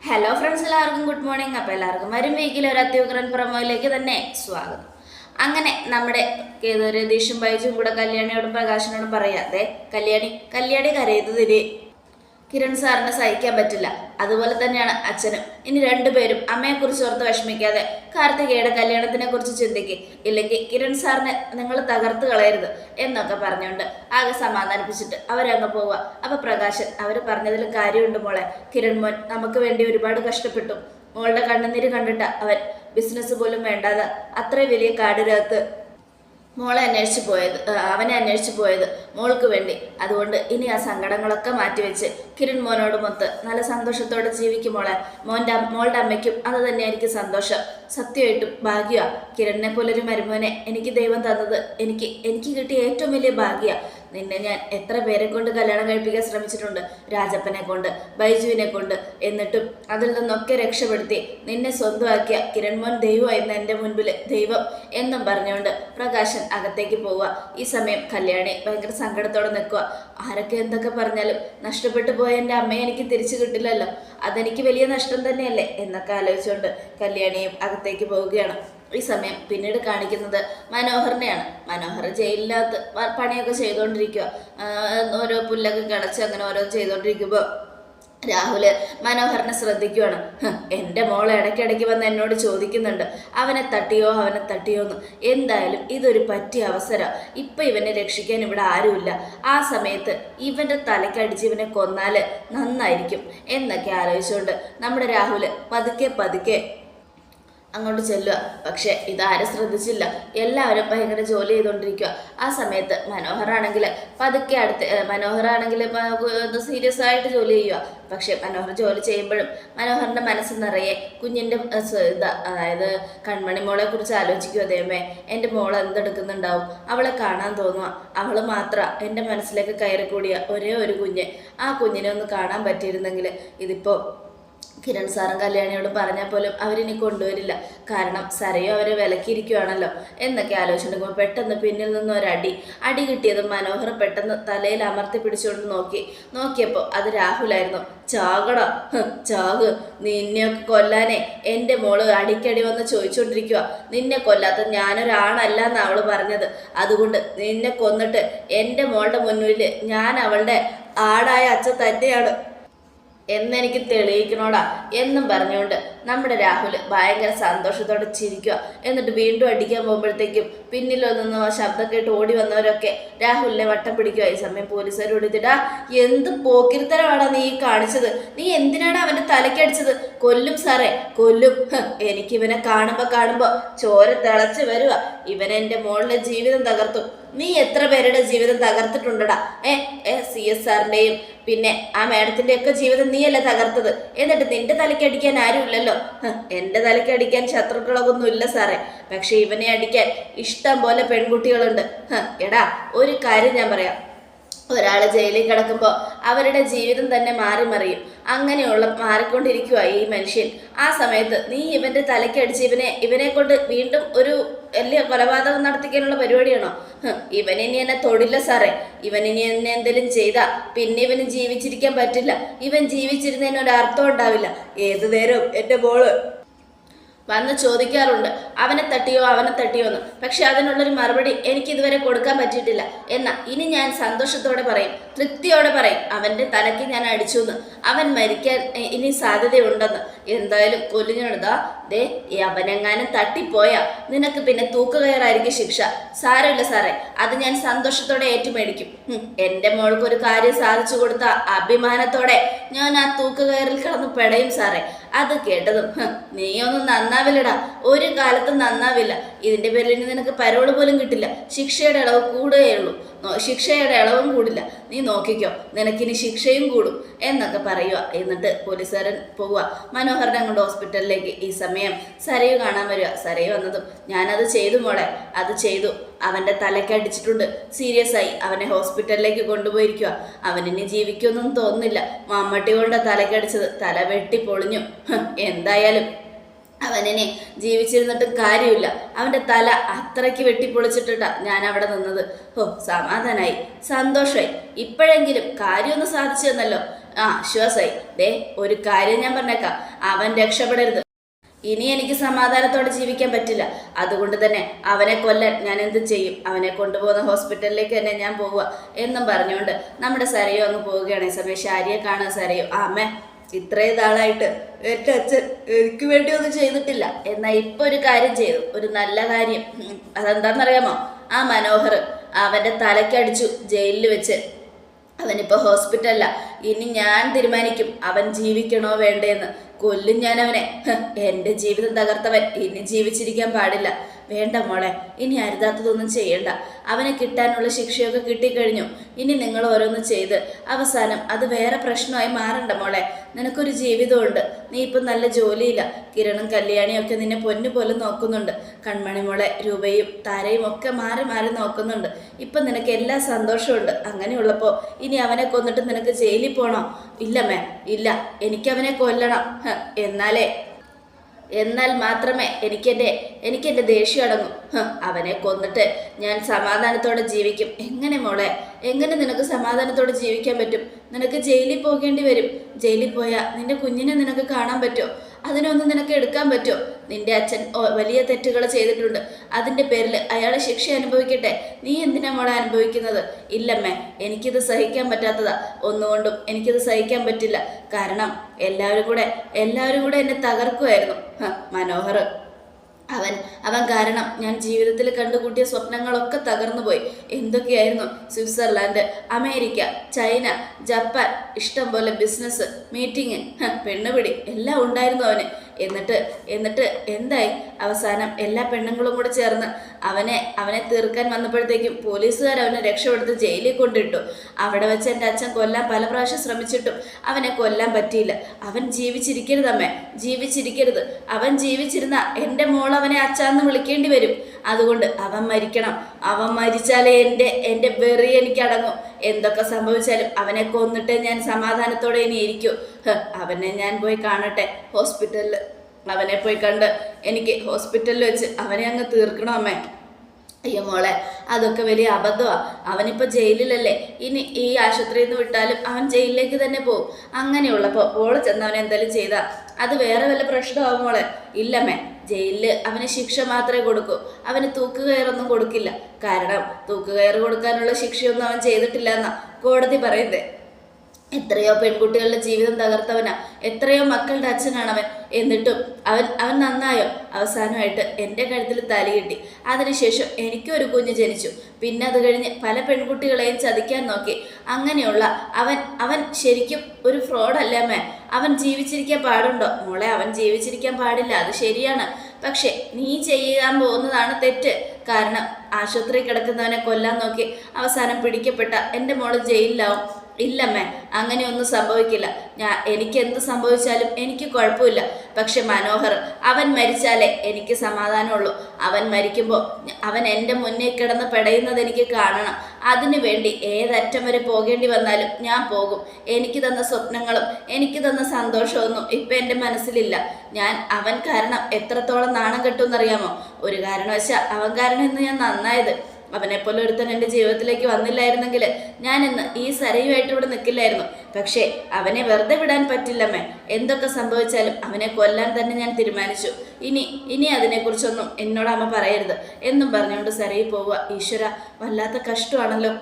Hello friends എല്ലാവർക്കും good morning അപ്പോൾ എല്ലാവർക്കും വരും വീക്കിൽ ഒരു അത്യുഗ്രൻ പ്രമോയിലേക്ക് തന്നെ സ്വാഗതം. അങ്ങനെ നമ്മുടെ ഏതൊരു രതീഷും ബൈജും കൂടെ കല്യാണിയോടും പ്രകാശനോടും പറയാതെ കല്യാണി കല്യാണി കരയുന്നതിന് കിരൺ സാറിനെ സഹിക്കാൻ പറ്റില്ല. അതുപോലെ തന്നെയാണ് അച്ഛനും. ഇനി രണ്ടുപേരും അമ്മയെക്കുറിച്ച് ഓർത്ത് വിഷമിക്കാതെ കാർത്തികയുടെ കല്യാണത്തിനെ കുറിച്ച് ചിന്തിക്കുക ഇല്ലെങ്കിൽ കിരൺ സാറിനെ നിങ്ങൾ തകർത്ത് കളയരുത് എന്നൊക്കെ പറഞ്ഞുകൊണ്ട് ആകെ സമാധാനിപ്പിച്ചിട്ട് അവരങ്ങ് പോവുക. അപ്പൊ പ്രകാശൻ അവർ പറഞ്ഞതിൽ കാര്യമുണ്ട് മോളെ. കിരൺ മോൻ നമുക്ക് വേണ്ടി ഒരുപാട് കഷ്ടപ്പെട്ടു. മോളുടെ കണ്ണുനീര് കണ്ടിട്ട അവൻ ബിസിനസ് പോലും വേണ്ടാതെ അത്രയും വലിയ കാടിനകത്ത് മോളെ അന്വേഷിച്ച് പോയത് അവനെ അന്വേഷിച്ച് പോയത് മോൾക്ക് വേണ്ടി. അതുകൊണ്ട് ഇനി ആ സങ്കടങ്ങളൊക്കെ മാറ്റിവെച്ച് കിരൺ മോനോട് മൊത്ത് നല്ല സന്തോഷത്തോടെ ജീവിക്കും മോളെ. മോന്റെ മോളുടെ അമ്മയ്ക്കും അത് തന്നെയായിരിക്കും സന്തോഷം. സത്യമായിട്ടും ഭാഗ്യമാണ് കിരണിനെ പോലൊരു മരുമോനെ എനിക്ക് ദൈവം തന്നത് എനിക്ക് എനിക്ക് കിട്ടിയ ഏറ്റവും വലിയ ഭാഗ്യ. നിന്നെ ഞാൻ എത്ര പേരെ കൊണ്ട് കല്യാണം കഴിപ്പിക്കാൻ ശ്രമിച്ചിട്ടുണ്ട്? രാജപ്പനെ കൊണ്ട് ബൈജുവിനെ കൊണ്ട്. എന്നിട്ടും അതിൽ നിന്നൊക്കെ രക്ഷപ്പെടുത്തി നിന്നെ സ്വന്തമാക്കിയ കിരൺമോൻ ദൈവമായിരുന്നു എന്റെ മുൻപിൽ ദൈവം എന്നും പറഞ്ഞുകൊണ്ട് പ്രകാശൻ അകത്തേക്ക് പോവുക. ഈ സമയം കല്യാണി ഭയങ്കര സങ്കടത്തോടെ നിൽക്കുക. ആരൊക്കെ എന്തൊക്കെ പറഞ്ഞാലും നഷ്ടപ്പെട്ടു പോയ എന്റെ അമ്മയെ എനിക്ക് തിരിച്ചു കിട്ടില്ലല്ലോ. അതെനിക്ക് വലിയ നഷ്ടം തന്നെയല്ലേ? എന്നൊക്കെ ആലോചിച്ചുകൊണ്ട് കല്യാണിയും അകത്തേക്ക് പോവുകയാണ്. ഈ സമയം പിന്നീട് കാണിക്കുന്നത് മനോഹറിനെയാണ്. മനോഹർ ജയിലിനകത്ത് പണിയൊക്കെ ചെയ്തുകൊണ്ടിരിക്കുക ഓരോ പുല്ലൊക്കെ കിളച്ച് അങ്ങനെ ഓരോ ചെയ്തുകൊണ്ടിരിക്കുമ്പോൾ രാഹുൽ മനോഹറിനെ ശ്രദ്ധിക്കുവാണ്. എന്റെ മോൾ ഇടയ്ക്കിടയ്ക്ക് വന്ന് എന്നോട് ചോദിക്കുന്നുണ്ട്. അവനെ തട്ടിയോ അവനെ തട്ടിയോ എന്ന് എന്തായാലും ഇതൊരു പറ്റിയ അവസരം. ഇപ്പം ഇവനെ രക്ഷിക്കാൻ ഇവിടെ ആരുമില്ല. ആ സമയത്ത് ഇവന്റെ തലക്കടിച്ച് ഇവനെ കൊന്നാൽ നന്നായിരിക്കും എന്നൊക്കെ ആലോചിച്ചുകൊണ്ട് നമ്മുടെ രാഹുൽ പതുക്കെ പതുക്കെ അങ്ങോട്ട് ചെല്ലുക. പക്ഷെ ഇതാരും ശ്രദ്ധിച്ചില്ല. എല്ലാവരും ഭയങ്കര ജോലി ചെയ്തുകൊണ്ടിരിക്കുക. ആ സമയത്ത് മനോഹറാണെങ്കിൽ പതുക്കെ അടുത്ത് മനോഹറാണെങ്കിൽ സീരിയസ് ആയിട്ട് ജോലി ചെയ്യുക. പക്ഷെ മനോഹർ ജോലി ചെയ്യുമ്പോഴും മനോഹറിന്റെ മനസ്സ് നിറയെ കുഞ്ഞിന്റെ ഏ, ഇതാ അതായത് കൺമണി മോളെ കുറിച്ച് ആലോചിക്കുക. ദൈവമേ എന്റെ മോൾ എന്തെടുക്കുന്നുണ്ടാവും? അവളെ കാണാൻ തോന്നുക. അവൾ മാത്രം എന്റെ മനസ്സിലേക്ക് കയറി കൂടിയ ഒരേ ഒരു കുഞ്ഞ് ആ കുഞ്ഞിനെ ഒന്ന് കാണാൻ പറ്റിയിരുന്നെങ്കിൽ ഇതിപ്പോൾ കിരൺ സാറും കല്യാണിയോട് പറഞ്ഞാൽ പോലും അവരിനി കൊണ്ടുവരില്ല. കാരണം സരയോ അവരെ വിലക്കിയിരിക്കുവാണല്ലോ. എന്നൊക്കെ ആലോചിച്ചിട്ടുണ്ടെങ്കിൽ പെട്ടെന്ന് പിന്നിൽ നിന്ന് ഒരടി. അടി കിട്ടിയത് മനോഹർ പെട്ടെന്ന് തലയിൽ അമർത്തി പിടിച്ചുകൊണ്ട് നോക്കി. നോക്കിയപ്പോൾ അത് രാഹുലായിരുന്നു. ചാകട. ചാക്. നിന്നെയൊക്കെ കൊല്ലാനേ എന്റെ മോൾ അടിക്കടി വന്ന് ചോദിച്ചുകൊണ്ടിരിക്കുക നിന്നെ കൊല്ലാത്ത ഞാനൊരാണല്ല എന്നാണ് അവൾ പറഞ്ഞത്. അതുകൊണ്ട് നിന്നെ കൊന്നിട്ട് എന്റെ മോളുടെ മുന്നിൽ ഞാൻ അവളുടെ ആടായ അച്ഛൻ തന്നെയാണ്. എന്നെനിക്ക് തെളിയിക്കണോടാ എന്നും പറഞ്ഞുകൊണ്ട് നമ്മുടെ രാഹുൽ ഭയങ്കര സന്തോഷത്തോടെ ചിരിക്കുക എന്നിട്ട് വീണ്ടും അടിക്കാൻ പോകുമ്പോഴത്തേക്കും പിന്നിൽ നിന്ന് ശബ്ദം കേട്ട് ഓടി വന്നവരൊക്കെ രാഹുലിനെ വട്ടം പിടിക്കുക ഈ സമയം പോലീസുകാർ ഓടിത്തിട്ടാ എന്ത് പോക്കിരിത്തരമാടാ നീ കാണിച്ചത്? നീ എന്തിനാണ് അവന്റെ തലക്കടിച്ചത് കൊല്ലും സാറേ കൊല്ലും. എനിക്കിവനെ കാണുമ്പോൾ കാണുമ്പോൾ കാണുമ്പോ കാണുമ്പോ ചോര തിളച്ച് വരുക ഇവൻ എന്റെ മോളിലെ ജീവിതം തകർത്തു. നീ എത്ര പേരുടെ ജീവിതം തകർത്തിട്ടുണ്ടടാ? ഏ ഏ സി എസ് ആറിന്റെയും പിന്നെ ആ മാഡത്തിന്റെ ഒക്കെ ജീവിതം നീയല്ലേ തകർത്തത്? എന്നിട്ട് നിന്റെ തലയ്ക്ക് അടിക്കാൻ ആരുമില്ലല്ലോ? എന്റെ തലയ്ക്ക് അടിക്കാൻ ശത്രുക്കളൊന്നും ഇല്ല സാറേ. പക്ഷെ ഇവനെ അടിക്കാൻ ഇഷ്ടം പോലെ പെൺകുട്ടികളുണ്ട്. എടാ ഒരു കാര്യം ഞാൻ പറയാം. ഒരാൾ ജയിലിൽ കിടക്കുമ്പോൾ അവരുടെ ജീവിതം തന്നെ മാറി മറിയും. അങ്ങനെയുള്ള മാറിക്കൊണ്ടിരിക്കുക ഈ മനുഷ്യൻ. ആ സമയത്ത് നീ ഇവന്റെ തലക്കടിച്ച് ഇവനെ ഇവനെ കൊണ്ട് വീണ്ടും ഒരു വലിയ കൊലപാതകം നടത്തിക്കാനുള്ള പരിപാടിയാണോ? ഇവനിനി എന്നെ തൊടില്ല സാറേ. ഇവനിനി എന്നെ എന്തെങ്കിലും ചെയ്താ പിന്നെ ഇവന് ജീവിച്ചിരിക്കാൻ പറ്റില്ല. ഇവൻ ജീവിച്ചിരുന്നതിന് ഒരു അർത്ഥം ഉണ്ടാവില്ല. ഏതു നേരവും എന്റെ മോൾ വന്ന് ചോദിക്കാറുണ്ട് അവനെ തട്ടിയോ അവനെ തട്ടിയോ എന്ന്. പക്ഷെ അതിനുള്ളൊരു മറുപടി എനിക്ക് ഇതുവരെ കൊടുക്കാൻ പറ്റിയിട്ടില്ല. എന്നാൽ ഇനി ഞാൻ സന്തോഷത്തോടെ പറയും. തൃപ്തിയോടെ പറയും അവന്റെ തലയ്ക്ക് ഞാൻ അടിച്ചു എന്ന്. അവൻ മരിക്കാൻ ഇനി സാധ്യതയുണ്ടെന്ന്. എന്തായാലും കൊല്ലിഞ്ഞെടുത്താ ദേ ഈ അവനെങ്ങാനും തട്ടിപ്പോയാ. നിനക്ക് പിന്നെ തൂക്കുകയറായിരിക്കും ശിക്ഷ. സാരമില്ല സാറേ അത് ഞാൻ സന്തോഷത്തോടെ ഏറ്റുമേടിക്കും. എന്റെ എന്റെ മോൾക്ക് ഒരു കാര്യം സാധിച്ചു കൊടുത്ത അഭിമാനത്തോടെ ഞാൻ ആ തൂക്കുകയറിൽ കിടന്ന് പെടയും സാറേ. അത് കേട്ടതും "ഹ്, നീയൊന്നും നന്നാവില്ലടാ. ഒരു കാലത്തും നന്നാവില്ല. ഇതിന്റെ പേരിൽ ഇനി നിനക്ക് പരോൾ പോലും കിട്ടില്ല. ശിക്ഷയുടെ ഇളവ് കൂടുകയുള്ളൂ ശിക്ഷയുടെ ഇളവും കൂടില്ല. നീ നോക്കിക്കോ നിനക്കിനി ശിക്ഷയും കൂടും എന്നൊക്കെ പറയുക എന്നിട്ട് പോലീസുകാരൻ പോവുക മനോഹരനെ അങ്ങോട്ട് ഹോസ്പിറ്റലിലേക്ക് ഈ സമയം സരയു കാണാൻ വരിക. സരയു വന്നതും ഞാനത് ചെയ്തു മോളെ അത് ചെയ്തു. അവന്റെ തലയ്ക്ക് അടിച്ചിട്ടുണ്ട്. സീരിയസ് ആയി. അവനെ ഹോസ്പിറ്റലിലേക്ക് കൊണ്ടുപോയിരിക്കുക അവനിനി ജീവിക്കൊന്നും തോന്നുന്നില്ല. മമ്മട്ടി കൊണ്ട് തലക്കടിച്ചത് തല വെട്ടി പൊളിഞ്ഞു. എന്തായാലും അവനെ ജീവിച്ചിരുന്നിട്ടും കാര്യമില്ല. അവന്റെ തല അത്രയ്ക്ക് വെട്ടിപ്പൊളിച്ചിട്ടിട്ടാ ഞാൻ അവിടെ നിന്നത്. ഓ സമാധാനായി. സന്തോഷമായി ഇപ്പോഴെങ്കിലും കാര്യമൊന്ന് സാധിച്ചു തന്നല്ലോ ആ ശ്വാസായി. ദേ ഒരു കാര്യം ഞാൻ പറഞ്ഞേക്കാം. അവൻ രക്ഷപ്പെടരുത്. ഇനി എനിക്ക് സമാധാനത്തോടെ ജീവിക്കാൻ പറ്റില്ല. അതുകൊണ്ട് തന്നെ അവനെ കൊല്ലാൻ ഞാൻ എന്ത് ചെയ്യും? അവനെ കൊണ്ടുപോകുന്ന ഹോസ്പിറ്റലിലേക്ക് തന്നെ ഞാൻ പോവുക എന്നും പറഞ്ഞുകൊണ്ട് നമ്മുടെ സരയോ അങ്ങ് പോവുകയാണ്. ഈ സമയം ഷാരിയെ കാണാൻ സരയോ ആ അമ്മേ ഇത്രയും നാളായിട്ട് എന്റെ അച്ഛൻ എനിക്ക് വേണ്ടി ഒന്നും ചെയ്തിട്ടില്ല. എന്നാൽ ഇപ്പൊ ഒരു കാര്യം ചെയ്തു ഒരു നല്ല കാര്യം. അതെന്താണെന്നറിയാമോ? ആ മനോഹർ അവന്റെ തലക്കടിച്ചു ജയിലിൽ വെച്ച്. അവനിപ്പോ ഹോസ്പിറ്റലില. ഇനി ഞാൻ തീരുമാനിക്കും അവൻ ജീവിക്കണോ വേണ്ടേന്ന്. കൊല്ലും ഞാൻ അവനെ എന്റെ ജീവിതം തകർത്തവൻ. ഇനി ജീവിച്ചിരിക്കാൻ പാടില്ല. വേണ്ട മോളെ ഇനി അരുതാത്തതൊന്നും ചെയ്യണ്ട. അവനെ കിട്ടാനുള്ള ശിക്ഷയൊക്കെ കിട്ടിക്കഴിഞ്ഞു. ഇനി നിങ്ങൾ ഓരോന്ന് ചെയ്ത്. അവസാനം അത് വേറെ പ്രശ്നമായി മാറണ്ട മോളെ. നിനക്കൊരു ജീവിതമുണ്ട് നീ ഇപ്പം നല്ല ജോലിയില്ല. കിരണും കല്യാണിയൊക്കെ നിന്നെ പൊന്നു പോലെ നോക്കുന്നുണ്ട്. കൺമണി മോളെ രൂപയും താരയും ഒക്കെ മാറി മാറി നോക്കുന്നുണ്ട്. ഇപ്പം നിനക്ക് എല്ലാ സന്തോഷമുണ്ട് അങ്ങനെയുള്ളപ്പോൾ ഇനി അവനെ കൊന്നിട്ട് നിനക്ക് ജയിലിൽ പോകണോ ഇല്ലമ്മേ ഇല്ല. എനിക്കവനെ കൊല്ലണം. എന്നാലേ എന്നാൽ മാത്രമേ എനിക്കെന്റെ എനിക്കെന്റെ ദേഷ്യം അടങ്ങും. അവനെ കൊന്നിട്ട് ഞാൻ സമാധാനത്തോടെ ജീവിക്കും. എങ്ങനെ മോളെ? എങ്ങനെ നിനക്ക് സമാധാനത്തോടെ ജീവിക്കാൻ പറ്റും? നിനക്ക് ജയിലിൽ പോകേണ്ടി വരും. ജയിലിൽ പോയാൽ നിന്റെ കുഞ്ഞിനെ നിനക്ക് കാണാൻ പറ്റുമോ അതിനൊന്നും നിനക്ക് എടുക്കാൻ പറ്റുമോ നിന്റെ അച്ഛൻ വലിയ തെറ്റുകൾ ചെയ്തിട്ടുണ്ട്. അതിന്റെ പേരിൽ അയാൾ ശിക്ഷ അനുഭവിക്കട്ടെ. നീ എന്തിനാ മോളെ അനുഭവിക്കുന്നത്? ഇല്ലമ്മേ എനിക്കിത് സഹിക്കാൻ പറ്റാത്തതാ. ഒന്നുകൊണ്ടും എനിക്കിത് സഹിക്കാൻ പറ്റില്ല. കാരണം എല്ലാവരും കൂടെ എല്ലാവരും കൂടെ എന്നെ തകർക്കുമായിരുന്നു മനോഹർ. അവൻ അവൻ കാരണം ഞാൻ ജീവിതത്തിൽ കണ്ടുകൂട്ടിയ സ്വപ്നങ്ങളൊക്കെ തകർന്നുപോയി. എന്തൊക്കെയായിരുന്നു? സ്വിറ്റ്സർലാൻഡ് അമേരിക്ക ചൈന ജപ്പാൻ ഇഷ്ടം പോലെ ബിസിനസ് മീറ്റിംഗ് പെണ്ണുപിടി എല്ലാം ഉണ്ടായിരുന്നു അവന്. എന്നിട്ട് എന്നിട്ട് എന്തായി? അവസാനം എല്ലാ പെണ്ണുങ്ങളും കൂടെ ചേർന്ന് അവനെ അവനെ തീർക്കാൻ വന്നപ്പോഴത്തേക്കും പോലീസുകാർ അവനെ രക്ഷപ്പെടുത്ത് ജയിലിൽ കൊണ്ടിട്ടു. അവിടെ വെച്ച് എന്റെ അച്ഛൻ കൊല്ലാൻ പല പ്രാവശ്യം ശ്രമിച്ചിട്ടും അവനെ കൊല്ലാൻ പറ്റിയില്ല. അവൻ ജീവിച്ചിരിക്കരുത് അമ്മേ ജീവിച്ചിരിക്കരുത്. അവൻ ജീവിച്ചിരുന്ന എന്റെ മോൾ അവനെ അച്ഛാന്ന് വിളിക്കേണ്ടി വരും. അതുകൊണ്ട് അവൻ മരിക്കണം. അവൻ മരിച്ചാലേ എന്റെ എന്റെ വെറി എനിക്ക് അടങ്ങും എന്തൊക്കെ സംഭവിച്ചാലും അവനെ കൊന്നിട്ട് ഞാൻ സമാധാനത്തോടെ ഇനി ഇരിക്കൂ. അവനെ ഞാൻ പോയി കാണട്ടെ. ഹോസ്പിറ്റലിൽ അവനെ പോയി കണ്ട് എനിക്ക് ഹോസ്പിറ്റലിൽ വെച്ച് അവനെ അങ്ങ് തീർക്കണം അമ്മേ. അയ്യോ മോളെ അതൊക്കെ വലിയ അബദ്ധമാണ് അവനിപ്പോൾ ജയിലിലല്ലേ. ഇനി ഈ ആശുപത്രിയിൽ നിന്ന് വിട്ടാലും അവൻ ജയിലിലേക്ക് തന്നെ പോകും അങ്ങനെയുള്ളപ്പോൾ ഓൾ ചെന്ന് അവൻ എന്തെങ്കിലും ചെയ്താൽ അത് വേറെ വല്ല പ്രശ്നമാവും മോളെ. ഇല്ലമ്മേ ജയിലിൽ അവന് ശിക്ഷ മാത്രമേ കൊടുക്കൂ. അവന് തൂക്കുകയറൊന്നും കൊടുക്കില്ല. കാരണം തൂക്കുകയറ് കൊടുക്കാനുള്ള ശിക്ഷയൊന്നും അവൻ ചെയ്തിട്ടില്ല എന്നാ കോടതി പറയുന്നത് എത്രയോ പെൺകുട്ടികളുടെ ജീവിതം തകർത്തവനാ. എത്രയോ മക്കളുടെ അച്ഛനാണ് അവൻ എന്നിട്ടും അവൻ അവൻ നന്നായോ? അവസാനമായിട്ട് എന്റെ കഴുത്തിൽ തലി കിട്ടി. അതിനുശേഷം എനിക്കും ഒരു കുഞ്ഞ് ജനിച്ചു. പിന്നെ അത് കഴിഞ്ഞ് പല പെൺകുട്ടികളെയും ചതിക്കാൻ നോക്കി. അങ്ങനെയുള്ള അവൻ അവൻ ശരിക്കും ഒരു ഫ്രോഡല്ലേ മേ അവൻ ജീവിച്ചിരിക്കാൻ പാടുണ്ടോ? മോളെ അവൻ ജീവിച്ചിരിക്കാൻ പാടില്ല. അത് ശരിയാണ്. പക്ഷെ നീ ചെയ്യാൻ പോകുന്നതാണ് തെറ്റ്. കാരണം ആശുപത്രി കിടക്കുന്നവനെ കൊല്ലാൻ നോക്കി അവസാനം പിടിക്കപ്പെട്ട എന്റെ മോൾ ജയിലിലാവും. ഇല്ലമ്മേ അങ്ങനെയൊന്നും സംഭവിക്കില്ല. ഞാൻ എനിക്ക് എന്ത് സംഭവിച്ചാലും എനിക്ക് കുഴപ്പമില്ല. പക്ഷെ മനോഹർ അവൻ മരിച്ചാലേ എനിക്ക് സമാധാനമുള്ളൂ. അവൻ മരിക്കുമ്പോൾ അവൻ എന്റെ മുന്നേ കിടന്ന് പെടയുന്നത് എനിക്ക് കാണണം. അതിനു വേണ്ടി ഏതറ്റം വരെ പോകേണ്ടി വന്നാലും ഞാൻ പോകും. എനിക്ക് തന്ന സ്വപ്നങ്ങളും എനിക്ക് തന്ന സന്തോഷമൊന്നും ഇപ്പം എന്റെ മനസ്സിലില്ല. ഞാൻ അവൻ കാരണം എത്രത്തോളം നാണം കെട്ടുമെന്നറിയാമോ? ഒരു കാരണവശാൽ അവൻ കാരണം ഇന്ന് ഞാൻ നന്നായത്. അവനെപ്പോലെ ഒരുത്തൻ എന്റെ ജീവിതത്തിലേക്ക് വന്നില്ലായിരുന്നെങ്കിൽ ഞാൻ ഇന്ന് ഈ സരയുമായിട്ട് ഇവിടെ നിൽക്കില്ലായിരുന്നു പക്ഷേ അവനെ വെറുതെ വിടാൻ പറ്റില്ലമ്മേ. എന്തൊക്കെ സംഭവിച്ചാലും അവനെ കൊല്ലാൻ തന്നെ ഞാൻ തീരുമാനിച്ചു. ഇനി ഇനി അതിനെക്കുറിച്ചൊന്നും എന്നോട് അമ്മ പറയരുത്. എന്നും പറഞ്ഞുകൊണ്ട് സരയിൽ പോവുക. ഈശ്വര വല്ലാത്ത കഷ്ടമാണല്ലോ.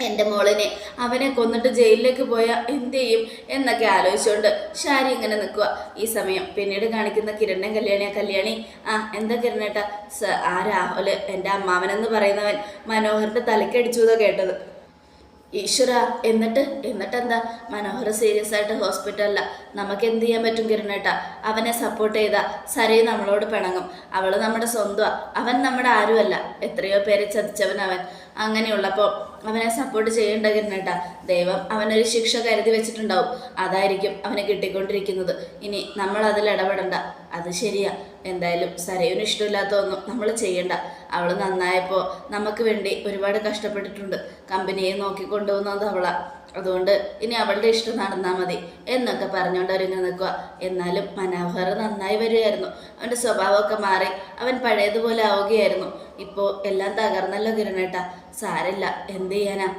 എന്റെ മോളിനെ. അവനെ കൊന്നിട്ട് ജയിലിലേക്ക് പോയാൽ എന്ത് ചെയ്യും എന്നൊക്കെ ആലോചിച്ചുകൊണ്ട് ഷാരി ഇങ്ങനെ നിൽക്കുക ഈ സമയം പിന്നീട് കാണിക്കുന്ന കിരണൻ കല്യാണിയാ കല്യാണി. ആ എന്താ കിരണേട്ടാ സ ആ രാഹുൽ എന്റെ അമ്മാവനെന്ന് പറയുന്നവൻ മനോഹറിന്റെ തലക്കടിച്ചു എന്നാ കേട്ടത്. ഈശ്വര എന്നിട്ട്? എന്നിട്ട് എന്താ മനോഹർ സീരിയസ് ആയിട്ട് ഹോസ്പിറ്റലില നമുക്ക് എന്ത് ചെയ്യാൻ പറ്റും കിരണേട്ട അവനെ സപ്പോർട്ട് ചെയ്താ സരേ നമ്മളോട് പിണങ്ങും. അവൾ നമ്മുടെ സ്വന്തമാണ് അവൻ നമ്മുടെ ആരുമല്ല. എത്രയോ പേരെ ചതിച്ചവൻ അവൻ. അങ്ങനെയുള്ളപ്പോൾ അവനെ സപ്പോർട്ട് ചെയ്യേണ്ട കേട്ടാ ദൈവം അവനൊരു ശിക്ഷ കരുതി വെച്ചിട്ടുണ്ടാവും. അതായിരിക്കും അവന് കിട്ടിക്കൊണ്ടിരിക്കുന്നത്. ഇനി നമ്മൾ അതിൽ ഇടപെടണ്ട. അത് ശരിയാ. എന്തായാലും സരയുന് ഇഷ്ടമില്ലാത്തതൊന്നും നമ്മൾ ചെയ്യണ്ട. അവൾ നന്നായപ്പോൾ നമുക്ക് വേണ്ടി ഒരുപാട് കഷ്ടപ്പെട്ടിട്ടുണ്ട്. കമ്പനിയെ നോക്കിക്കൊണ്ടുപോകുന്നത് അവളാ. അതുകൊണ്ട് ഇനി അവളുടെ ഇഷ്ടം നടന്നാൽ മതി എന്നൊക്കെ പറഞ്ഞുകൊണ്ട് ഒരുങ്ങി നിൽക്കുക എന്നാലും മനോഹർ നന്നായി വരികയായിരുന്നു. അവന്റെ സ്വഭാവമൊക്കെ മാറി അവൻ പഴയതുപോലെ ആവുകയായിരുന്നു. ഇപ്പോൾ എല്ലാം തകർന്നല്ലോ കിരണേട്ടാ. സാരല്ല. എന്ത് ചെയ്യാനാ?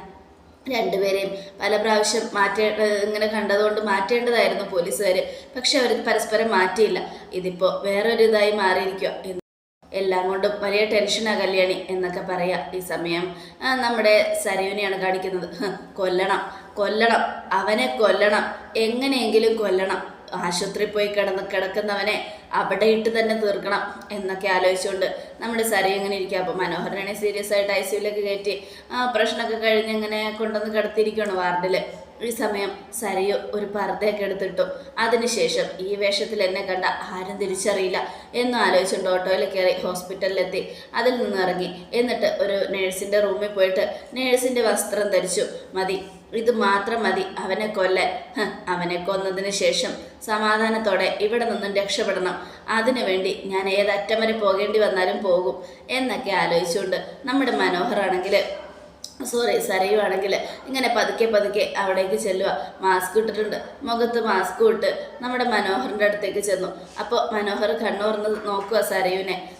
രണ്ടുപേരെയും പല പ്രാവശ്യം മാറ്റേ ഇങ്ങനെ കണ്ടതുകൊണ്ട് മാറ്റേണ്ടതായിരുന്നു പോലീസുകാർ പക്ഷെ അവർ പരസ്പരം മാറ്റിയില്ല. ഇതിപ്പോൾ വേറൊരു ഇതായി മാറിയിരിക്കുക എല്ലാം കൊണ്ടും വലിയ ടെൻഷനാണ് കല്യാണി എന്നൊക്കെ പറയാം ഈ സമയം. നമ്മുടെ സരയുനെയാണ് കാണിക്കുന്നത്. കൊല്ലണം. കൊല്ലണം. അവനെ കൊല്ലണം. എങ്ങനെയെങ്കിലും കൊല്ലണം. ആശുപത്രിയിൽ പോയി കിടന്ന് കിടക്കുന്നവനെ അവിടെ ഇട്ട് തന്നെ തീർക്കണം എന്നൊക്കെ ആലോചിച്ചുകൊണ്ട് നമ്മുടെ സരി ഇങ്ങനെ ഇരിക്കുക അപ്പോൾ മനോഹരനെ സീരിയസ് ആയിട്ട് ഐ സിയുലേക്ക് കയറ്റി ആ പ്രശ്നമൊക്കെ കഴിഞ്ഞ് ഇങ്ങനെ കൊണ്ടുവന്ന് കിടത്തിയിരിക്കുകയാണ് വാർഡിൽ ഈ സമയം സരയു ഒരു പർദ്ദയൊക്കെ എടുത്തിട്ടു. അതിനുശേഷം ഈ വേഷത്തിൽ എന്നെ കണ്ട ആരും തിരിച്ചറിയില്ല. എന്ന് ആലോചിച്ചുകൊണ്ട് ഓട്ടോയിൽ കയറി ഹോസ്പിറ്റലിലെത്തി. അതിൽ നിന്ന് ഇറങ്ങി. എന്നിട്ട് ഒരു നേഴ്സിന്റെ റൂമിൽ പോയിട്ട് നേഴ്സിന്റെ വസ്ത്രം ധരിച്ചു. മതി ഇത് മാത്രം മതി അവനെ കൊല്ലാൻ. അവനെ കൊന്നതിന് ശേഷം സമാധാനത്തോടെ ഇവിടെ നിന്നും രക്ഷപ്പെടണം. അതിനുവേണ്ടി ഞാൻ ഏതറ്റം വരെ പോകേണ്ടി വന്നാലും പോകും എന്നൊക്കെ ആലോചിച്ചുകൊണ്ട് നമ്മുടെ മനോഹറാണെങ്കിൽ സോറി സരയുവാണെങ്കിൽ ഇങ്ങനെ പതുക്കെ പതുക്കെ അവിടേക്ക് ചെല്ലുക മാസ്ക് ഇട്ടിട്ടുണ്ട്. മുഖത്ത് മാസ്ക് ഇട്ട് നമ്മുടെ മനോഹറിന്റെ അടുത്തേക്ക് ചെന്നു. അപ്പോൾ മനോഹർ കണ്ണൂർന്ന് നോക്കുക സരയുവിനെ.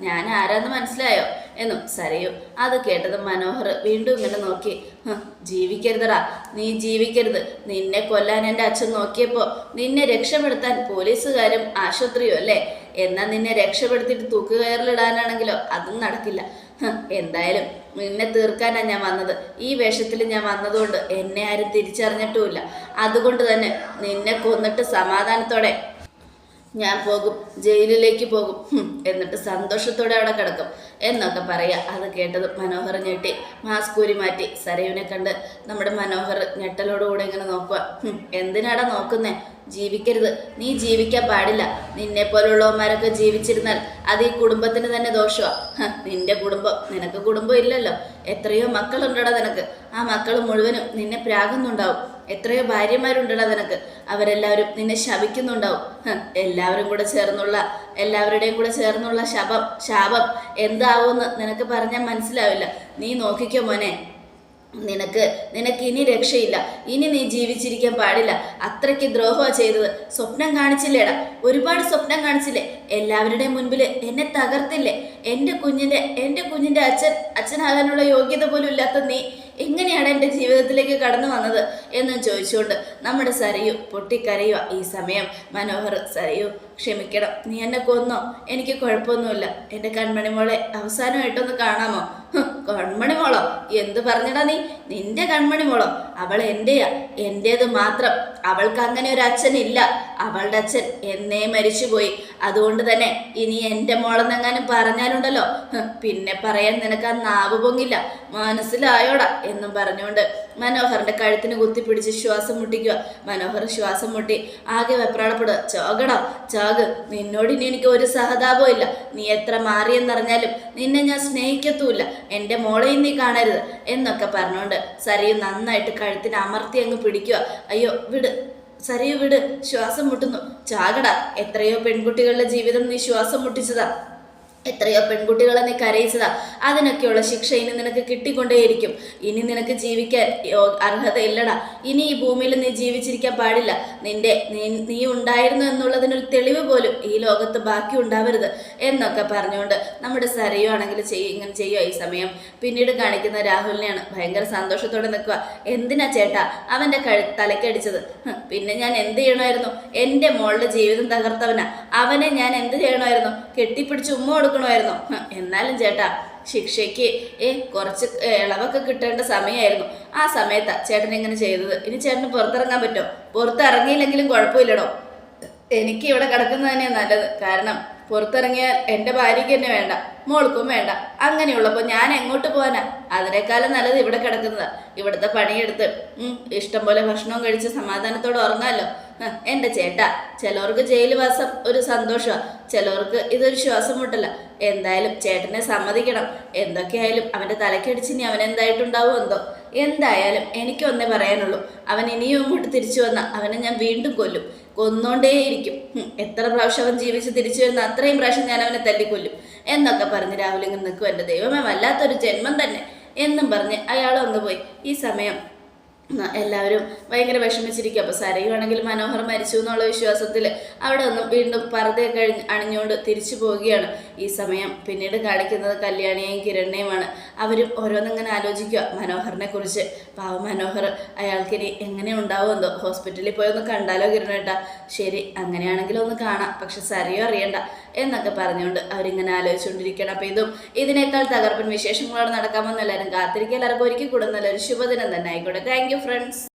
ഞാൻ ആരാന്ന് മനസ്സിലായോ? എന്നും സരയു അത് കേട്ടത് മനോഹർ വീണ്ടും ഇങ്ങനെ നോക്കി. "ഹ്, ജീവിക്കരുതടാ. നീ ജീവിക്കരുത്. നിന്നെ കൊല്ലാൻ എന്റെ അച്ഛൻ നോക്കിയപ്പോൾ നിന്നെ രക്ഷപ്പെടുത്താൻ പോലീസുകാരും ആശുപത്രിയും അല്ലേ? എന്നാൽ നിന്നെ രക്ഷപ്പെടുത്തിയിട്ട് തൂക്കുകയറിലിടാനാണെങ്കിലോ? അതും നടക്കില്ല. എന്തായാലും നിന്നെ തീർക്കാനാണ് ഞാൻ വന്നത്. ഈ വേഷത്തിൽ ഞാൻ വന്നതുകൊണ്ട് എന്നെ ആരും തിരിച്ചറിഞ്ഞിട്ടുമില്ല. അതുകൊണ്ട് തന്നെ നിന്നെ കൊന്നിട്ട് സമാധാനത്തോടെ ഞാൻ പോകും. ജയിലിലേക്ക് പോകും. എന്നിട്ട് സന്തോഷത്തോടെ അവിടെ കിടക്കും. എന്നൊക്കെ പറയുക അത് കേട്ടത് മനോഹർ ഞെട്ടി. മാസ്ക് ഊരി മാറ്റി സരയുവിനെ കണ്ട് നമ്മുടെ മനോഹർ ഞെട്ടലോടുകൂടെ ഇങ്ങനെ നോക്കുക എന്തിനാടാ നോക്കുന്നേ? ജീവിക്കരുത്. നീ ജീവിക്കാൻ പാടില്ല. നിന്നെ പോലുള്ളവന്മാരൊക്കെ ജീവിച്ചിരുന്നാൽ അത് ഈ കുടുംബത്തിന് തന്നെ ദോഷമാണ് നിന്റെ കുടുംബം. നിനക്ക് കുടുംബം ഇല്ലല്ലോ. എത്രയോ മക്കളുണ്ടടാ നിനക്ക്. ആ മക്കൾ മുഴുവനും നിന്നെ പ്രാകുന്നുണ്ടാവും. എത്രയോ ഭാര്യമാരുണ്ടടാ നിനക്ക്. അവരെല്ലാവരും നിന്നെ ശപിക്കുന്നുണ്ടാവും. എല്ലാവരും കൂടെ ചേർന്നുള്ള എല്ലാവരുടെയും കൂടെ ചേർന്നുള്ള ശപം ശാപം എന്താവുമെന്ന് നിനക്ക് പറഞ്ഞാൽ മനസ്സിലാവില്ല. നീ നോക്കിക്കോ മോനെ. നിനക്ക് നിനക്ക് ഇനി രക്ഷയില്ല. ഇനി നീ ജീവിച്ചിരിക്കാൻ പാടില്ല. അത്രയ്ക്ക് ദ്രോഹമാണ് ചെയ്തത്. സ്വപ്നം കാണിച്ചില്ലേടാ. ഒരുപാട് സ്വപ്നം കാണിച്ചില്ലേ? എല്ലാവരുടെയും മുൻപിൽ എന്നെ തകർത്തില്ലേ? എന്റെ കുഞ്ഞിന്റെ എന്റെ കുഞ്ഞിന്റെ അച്ഛൻ അച്ഛനാകാനുള്ള യോഗ്യത പോലും ഇല്ലാത്ത നീ എങ്ങനെയാണ് എന്റെ ജീവിതത്തിലേക്ക് കടന്നു വന്നത് എന്നും ചോദിച്ചുകൊണ്ട് നമ്മുടെ സരയു പൊട്ടിക്കരയുക ഈ സമയം മനോഹർ സരയു ക്ഷമിക്കണം. നീ എന്നെ കൊന്നോ? എനിക്ക് കുഴപ്പമൊന്നുമില്ല. എന്റെ കൺമണിമോളെ അവസാനമായിട്ടൊന്ന് കാണാമോ? കൺമണിമോളോ കൺമണി എന്ത് പറഞ്ഞടാ നീ? നിന്റെ കൺമണി മോളോ? അവൾ എന്റെയാ എന്റേത് മാത്രം. അവൾക്ക് അങ്ങനെ ഒരു അച്ഛനില്ല. അവളുടെ അച്ഛൻ എന്നേ മരിച്ചുപോയി. അതുകൊണ്ട് തന്നെ ഇനി എന്റെ മോളെന്നെങ്ങാനും പറഞ്ഞാലുണ്ടല്ലോ. പിന്നെ പറയാൻ നിനക്ക് ആ നാവ് പൊങ്ങില്ല. മനസ്സിലായോടാ എന്നും പറഞ്ഞുകൊണ്ട് മനോഹറിന്റെ കഴുത്തിന് കുത്തിപ്പിടിച്ച് ശ്വാസം മുട്ടിക്കുക. മനോഹർ ശ്വാസം മുട്ടി. ആകെ വെപ്രാളപ്പെടുക. ചോകടാ. ചാക് നിന്നോട് ഇനി എനിക്ക് ഒരു സഹതാപവും ഇല്ല. നീ എത്ര മാറിയെന്നറിഞ്ഞാലും നിന്നെ ഞാൻ സ്നേഹിക്കത്തൂല്ല എന്റെ മോളെയും നീ കാണരുത്. എന്നൊക്കെ പറഞ്ഞുകൊണ്ട് സരിയും നന്നായിട്ട് കഴുത്തിന് അമർത്തി അങ്ങ് പിടിക്കുക. അയ്യോ വിട്. സരയു വിട്. ശ്വാസം മുട്ടുന്നു. ചാകട. എത്രയോ പെൺകുട്ടികളുടെ ജീവിതം നീ ശ്വാസം മുട്ടിച്ചതാ. എത്രയോ പെൺകുട്ടികളെ നീ കരയിച്ചതാ. അതിനൊക്കെയുള്ള ശിക്ഷ ഇനി നിനക്ക് കിട്ടിക്കൊണ്ടേയിരിക്കും. ഇനി നിനക്ക് ജീവിക്കാൻ അർഹതയില്ലടാ. ഇനി ഈ ഭൂമിയിൽ നീ ജീവിച്ചിരിക്കാൻ പാടില്ല. നിന്റെ നീ ഉണ്ടായിരുന്നു എന്നുള്ളതിനൊരു തെളിവ് പോലും ഈ ലോകത്ത് ബാക്കി ഉണ്ടാവരുത് എന്നൊക്കെ പറഞ്ഞുകൊണ്ട് നമ്മുടെ സരയോ ആണെങ്കിൽ ചെയ്യും ഇങ്ങനെ ചെയ്യുക ഈ സമയം. പിന്നീട് കാണിക്കുന്ന രാഹുലിനെയാണ് ഭയങ്കര സന്തോഷത്തോടെ നിൽക്കുക എന്തിനാ ചേട്ടാ അവന്റെ കഴു തലക്കടിച്ചത്? പിന്നെ ഞാൻ എന്ത് ചെയ്യണമായിരുന്നു? എന്റെ മോളുടെ ജീവിതം തകർത്തവനാ. അവനെ ഞാൻ എന്ത് ചെയ്യണമായിരുന്നു? കെട്ടിപ്പിടിച്ച് ഉമ്മ കൊടുക്കണമായിരുന്നു. എന്നാലും ചേട്ടാ ശിക്ഷയ്ക്ക് ഏ കുറച്ച് ഇളവൊക്കെ കിട്ടേണ്ട സമയമായിരുന്നു ആ സമയത്താ ചേട്ടൻ ഇങ്ങനെ ചെയ്തത്. ഇനി ചേട്ടന് പുറത്തിറങ്ങാൻ പറ്റുമോ പുറത്തിറങ്ങിയില്ലെങ്കിലും കുഴപ്പമില്ലടോ. എനിക്ക് ഇവിടെ കിടക്കുന്നത് തന്നെയാണ് നല്ലത്. കാരണം പുറത്തിറങ്ങിയാൽ എന്റെ ഭാര്യയ്ക്ക് തന്നെ വേണ്ട മോൾക്കും വേണ്ട. അങ്ങനെയുള്ളപ്പോൾ ഞാൻ എങ്ങോട്ട് പോകാനാ അതിനേക്കാളും നല്ലത് ഇവിടെ കിടക്കുന്നതാ. ഇവിടുത്തെ പണിയെടുത്ത് ഇഷ്ടംപോലെ ഇഷ്ടം പോലെ ഭക്ഷണവും കഴിച്ച് സമാധാനത്തോടെ ഉറങ്ങാമല്ലോ എന്റെ ചേട്ടാ ചിലവർക്ക് ജയിൽ വാസം ഒരു സന്തോഷമാണ് ചിലവർക്ക് ഇതൊരു ശ്വാസം മുട്ടല എന്തായാലും ചേട്ടനെ സമ്മതിക്കണം. എന്തൊക്കെയായാലും അവന്റെ തലക്കടിച്ച് ഇനി അവൻ എന്തായിട്ടുണ്ടാവും എന്തോ. എന്തായാലും എനിക്കൊന്നേ പറയാനുള്ളൂ. അവൻ ഇനിയും ഇങ്ങോട്ട് തിരിച്ചു വന്ന അവനെ ഞാൻ വീണ്ടും കൊല്ലും. കൊന്നോണ്ടേയിരിക്കും. എത്ര പ്രാവശ്യം അവൻ ജീവിച്ച് തിരിച്ചു വരുന്ന അത്രയും പ്രാവശ്യം ഞാൻ അവനെ തല്ലിക്കൊല്ലും. എന്നൊക്കെ പറഞ്ഞ് രാഹുൽ നിൽക്കും എന്റെ ദൈവമേ വല്ലാത്തൊരു ജന്മം തന്നെ. എന്നും പറഞ്ഞ് അയാൾ ഒന്ന് പോയി. ഈ സമയം എല്ലാവരും ഭയങ്കര വിഷമിച്ചിരിക്കും. അപ്പോൾ സരയുവാണെങ്കിൽ മനോഹർ മരിച്ചു എന്നുള്ള വിശ്വാസത്തിൽ അവിടെ ഒന്നും വീണ്ടും പർദ്ദയൊക്കെ അണിഞ്ഞുകൊണ്ട് തിരിച്ചു പോവുകയാണ്. ഈ സമയം പിന്നീട് കാണിക്കുന്നത് കല്യാണിയെയും കിരണിനെയുമാണ്. അവരും ഓരോന്നിങ്ങനെ ആലോചിക്കുക. മനോഹറിനെ കുറിച്ച്. പാവ മനോഹർ അയാൾക്കിനി എങ്ങനെ ഉണ്ടാവുമെന്നോ ഹോസ്പിറ്റലിൽ പോയി ഒന്ന് കണ്ടാലോ കിരണേട്ടാ ശരി അങ്ങനെയാണെങ്കിലും ഒന്ന് കാണാം. പക്ഷെ സരിയോ അറിയണ്ട എന്നൊക്കെ പറഞ്ഞുകൊണ്ട് അവരിങ്ങനെ ആലോചിച്ചുകൊണ്ടിരിക്കണം അപ്പം ഇതും ഇതിനേക്കാൾ തകർപ്പൻ വിശേഷങ്ങളോട് നടക്കാമെന്ന് എല്ലാവരും കാത്തിരിക്കുക. എല്ലാവർക്കും ഒരുക്കി കൂടുന്ന നല്ലൊരു ശുഭദിനം തന്നെ ആയിക്കോട്ടെ. Thank friends